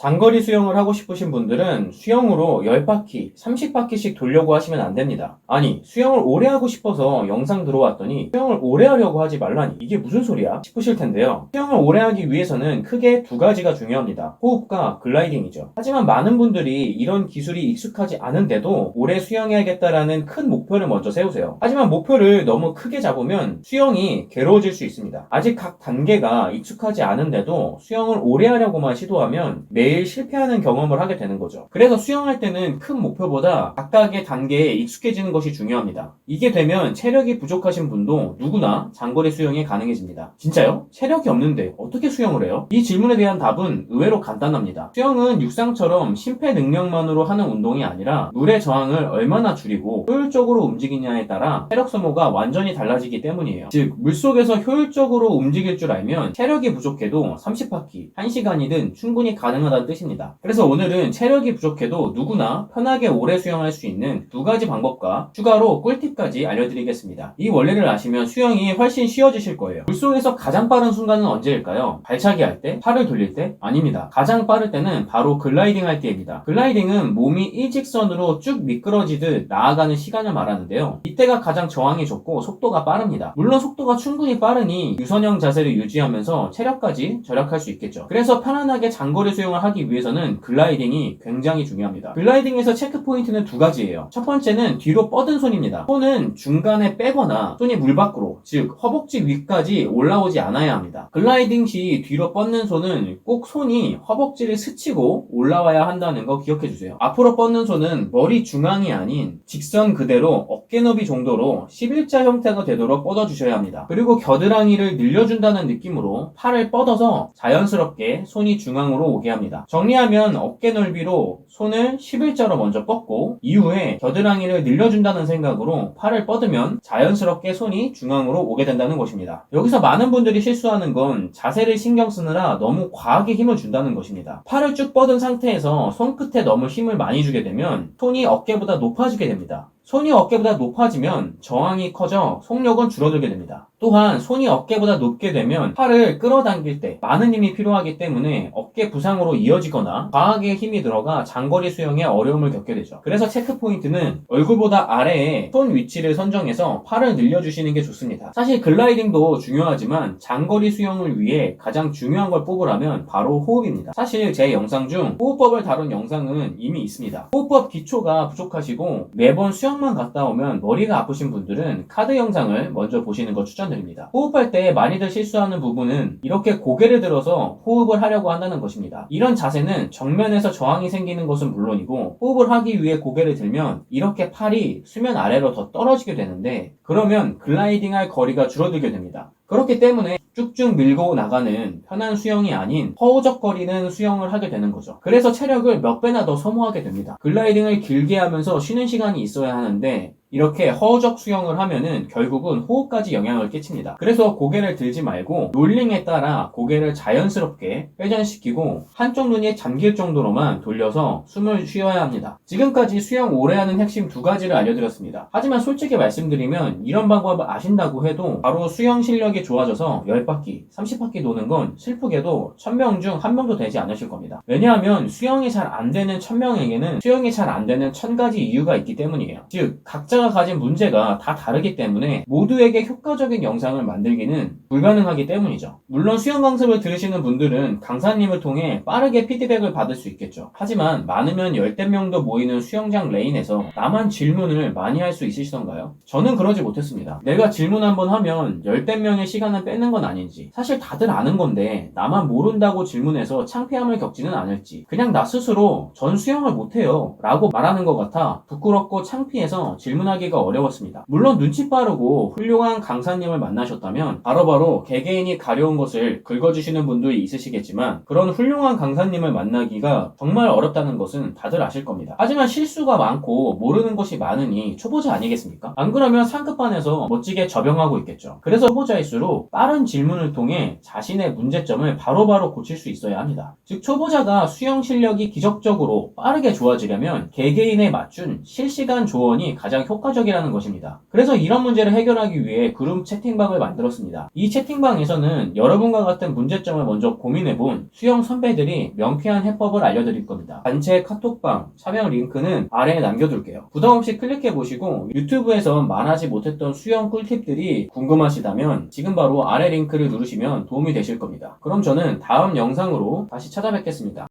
장거리 수영을 하고 싶으신 분들은 수영으로 10바퀴, 30바퀴씩 돌려고 하시면 안 됩니다. 아니, 수영을 오래 하고 싶어서 영상 들어왔더니 수영을 오래 하려고 하지 말라니 이게 무슨 소리야? 싶으실 텐데요. 수영을 오래 하기 위해서는 크게 두 가지가 중요합니다. 호흡과 글라이딩이죠. 하지만 많은 분들이 이런 기술이 익숙하지 않은데도 오래 수영해야겠다라는 큰 목표를 먼저 세우세요. 하지만 목표를 너무 크게 잡으면 수영이 괴로워질 수 있습니다. 아직 각 단계가 익숙하지 않은데도 수영을 오래 하려고만 시도하면 매일 실패하는 경험을 하게 되는 거죠. 그래서 수영할 때는 큰 목표보다 각각의 단계에 익숙해지는 것이 중요합니다. 이게 되면 체력이 부족하신 분도 누구나 장거리 수영이 가능해집니다. 진짜요? 체력이 없는데 어떻게 수영을 해요? 이 질문에 대한 답은 의외로 간단합니다. 수영은 육상처럼 심폐 능력만으로 하는 운동이 아니라 물의 저항을 얼마나 줄이고 효율적으로 움직이냐에 따라 체력 소모가 완전히 달라지기 때문이에요. 즉, 물속에서 효율적으로 움직일 줄 알면 체력이 부족해도 30바퀴, 1시간이든 충분히 가능하다 는 뜻입니다. 그래서 오늘은 체력이 부족해도 누구나 편하게 오래 수영할 수 있는 두 가지 방법과 추가로 꿀팁까지 알려드리겠습니다. 이 원리를 아시면 수영이 훨씬 쉬워지실 거예요. 물속에서 가장 빠른 순간은 언제일까요? 발차기 할 때? 팔을 돌릴 때? 아닙니다. 가장 빠를 때는 바로 글라이딩 할 때입니다. 글라이딩은 몸이 일직선으로 쭉 미끄러지듯 나아가는 시간을 말하는데요. 이때가 가장 저항이 좋고 속도가 빠릅니다. 물론 속도가 충분히 빠르니 유선형 자세를 유지하면서 체력까지 절약할 수 있겠죠. 그래서 편안하게 장거리 수영을 하기 위해서는 글라이딩이 굉장히 중요합니다. 글라이딩에서 체크 포인트는 두 가지예요. 첫 번째는 뒤로 뻗은 손입니다. 손은 중간에 빼거나 손이 물 밖으로, 즉 허벅지 위까지 올라오지 않아야 합니다. 글라이딩 시 뒤로 뻗는 손은 꼭 손이 허벅지를 스치고 올라와야 한다는 거 기억해 주세요. 앞으로 뻗는 손은 머리 중앙이 아닌 직선 그대로 어깨 너비 정도로 11자 형태가 되도록 뻗어 주셔야 합니다. 그리고 겨드랑이를 늘려준다는 느낌으로 팔을 뻗어서 자연스럽게 손이 중앙으로 오게 합니다. 정리하면 어깨 넓이로 손을 11자로 먼저 뻗고 이후에 겨드랑이를 늘려준다는 생각으로 팔을 뻗으면 자연스럽게 손이 중앙으로 오게 된다는 것입니다. 여기서 많은 분들이 실수하는 건 자세를 신경 쓰느라 너무 과하게 힘을 준다는 것입니다. 팔을 쭉 뻗은 상태에서 손끝에 너무 힘을 많이 주게 되면 손이 어깨보다 높아지게 됩니다. 손이 어깨보다 높아지면 저항이 커져 속력은 줄어들게 됩니다. 또한 손이 어깨보다 높게 되면 팔을 끌어당길 때 많은 힘이 필요하기 때문에 어깨 부상으로 이어지거나 과하게 힘이 들어가 장거리 수영에 어려움을 겪게 되죠. 그래서 체크 포인트는 얼굴보다 아래에 손 위치를 선정해서 팔을 늘려주시는 게 좋습니다. 사실 글라이딩도 중요하지만 장거리 수영을 위해 가장 중요한 걸 뽑으라면 바로 호흡입니다. 사실 제 영상 중 호흡법을 다룬 영상은 이미 있습니다. 호흡법 기초가 부족하시고 매번 수영 만 갔다 오면 머리가 아프신 분들은 카드 영상을 먼저 보시는 거 추천드립니다. 호흡할 때 많이들 실수하는 부분은 이렇게 고개를 들어서 호흡을 하려고 한다는 것입니다. 이런 자세는 정면에서 저항이 생기는 것은 물론이고 호흡을 하기 위해 고개를 들면 이렇게 팔이 수면 아래로 더 떨어지게 되는데 그러면 글라이딩 할 거리가 줄어들게 됩니다. 그렇기 때문에 쭉쭉 밀고 나가는 편한 수영이 아닌 허우적거리는 수영을 하게 되는 거죠. 그래서 체력을 몇 배나 더 소모하게 됩니다. 글라이딩을 길게 하면서 쉬는 시간이 있어야 하는데 이렇게 허우적 수영을 하면은 결국은 호흡까지 영향을 끼칩니다. 그래서 고개를 들지 말고 롤링에 따라 고개를 자연스럽게 회전시키고 한쪽 눈이 잠길 정도로만 돌려서 숨을 쉬어야 합니다. 지금까지 수영 오래 하는 핵심 두 가지를 알려드렸습니다. 하지만 솔직히 말씀드리면 이런 방법을 아신다고 해도 바로 수영 실력이 좋아져서 10바퀴, 30바퀴 노는 건 슬프게도 1000명 중 한 명도 되지 않으실 겁니다. 왜냐하면 수영이 잘 안 되는 1000명에게는 수영이 잘 안 되는 1000가지 이유가 있기 때문이에요. 즉, 각자 가 가진 문제가 다 다르기 때문에 모두에게 효과적인 영상을 만들기는 불가능하기 때문이죠. 물론 수영 강습을 들으시는 분들은 강사님을 통해 빠르게 피드백을 받을 수 있겠죠. 하지만 많으면 열댓 명도 모이는 수영장 레인에서 나만 질문을 많이 할 수 있으시던가요? 저는 그러지 못했습니다. 내가 질문 한번 하면 열댓 명의 시간을 빼는 건 아닌지 사실 다들 아는 건데 나만 모른다고 질문해서 창피함을 겪지는 않을지 그냥 나 스스로 전 수영을 못해요 라고 말하는 것 같아 부끄럽고 창피해서 질문 하기가 어려웠습니다. 물론 눈치 빠르고 훌륭한 강사님을 만나셨다면 바로바로 개개인이 가려운 것을 긁어주시는 분들이 있으시겠지만 그런 훌륭한 강사님을 만나기가 정말 어렵다는 것은 다들 아실 겁니다. 하지만 실수가 많고 모르는 것이 많으니 초보자 아니겠습니까? 안 그러면 상급반에서 멋지게 접영하고 있겠죠. 그래서 초보자일수록 빠른 질문을 통해 자신의 문제점을 바로바로 고칠 수 있어야 합니다. 즉 초보자가 수영 실력이 기적적으로 빠르게 좋아지려면 개개인에 맞춘 실시간 조언이 가장 효과 효과적이라는 것입니다. 그래서 이런 문제를 해결하기 위해 그룹 채팅방을 만들었습니다. 이 채팅방에서는 여러분과 같은 문제점을 먼저 고민해본 수영 선배들이 명쾌한 해법을 알려드릴 겁니다. 단체 카톡방 참여 링크는 아래에 남겨둘게요. 부담 없이 클릭해 보시고 유튜브에서 말하지 못했던 수영 꿀팁들이 궁금하시다면 지금 바로 아래 링크를 누르시면 도움이 되실 겁니다. 그럼 저는 다음 영상으로 다시 찾아뵙겠습니다.